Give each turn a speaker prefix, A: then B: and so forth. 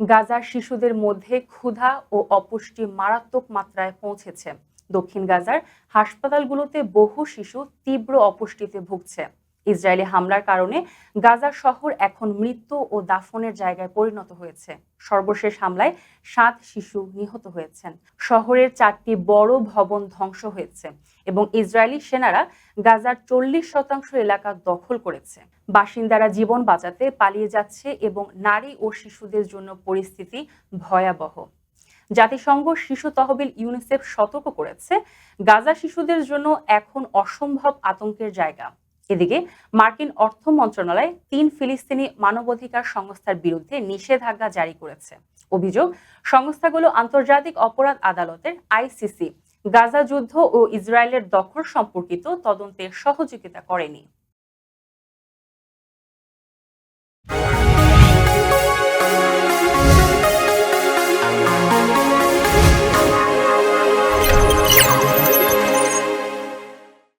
A: গাজার শিশুদের মধ্যে ক্ষুধা ও অপুষ্টি মারাত্মক মাত্রায় পৌঁছেছে। দক্ষিণ গাজার হাসপাতালগুলোতে বহু শিশু তীব্র অপুষ্টিতে ভুগছে। ইসরায়েলি হামলার কারণে গাজা শহর এখন মৃত্যু ও দাফনের জায়গায় পরিণত হয়েছে। সর্বশেষ হামলায় সাত শিশু নিহত হয়েছেন। শহরের চারটি বড় ভবন ধ্বংস হয়েছে এবং ইসরায়েলি সেনারা গাজার চল্লিশ শতাংশ এলাকা দখল করেছে। বাসিন্দারা জীবন বাঁচাতে পালিয়ে যাচ্ছে এবং নারী ও শিশুদের জন্য পরিস্থিতি ভয়াবহ। জাতিসংঘ শিশু তহবিল ইউনিসেফ সতর্ক করেছে, গাজা শিশুদের জন্য এখন অসম্ভব আতঙ্কের জায়গা। এদিকে মার্কিন অর্থ মন্ত্রণালয় তিন ফিলিস্তিনি মানবাধিকার সংস্থার বিরুদ্ধে নিষেধাজ্ঞা জারি করেছে। অভিযোগ, সংস্থাগুলো আন্তর্জাতিক অপরাধ আদালতের আইসিসি, গাজা যুদ্ধ ও ইসরায়েলের দখল সম্পর্কিত তদন্তে সহযোগিতা করেনি।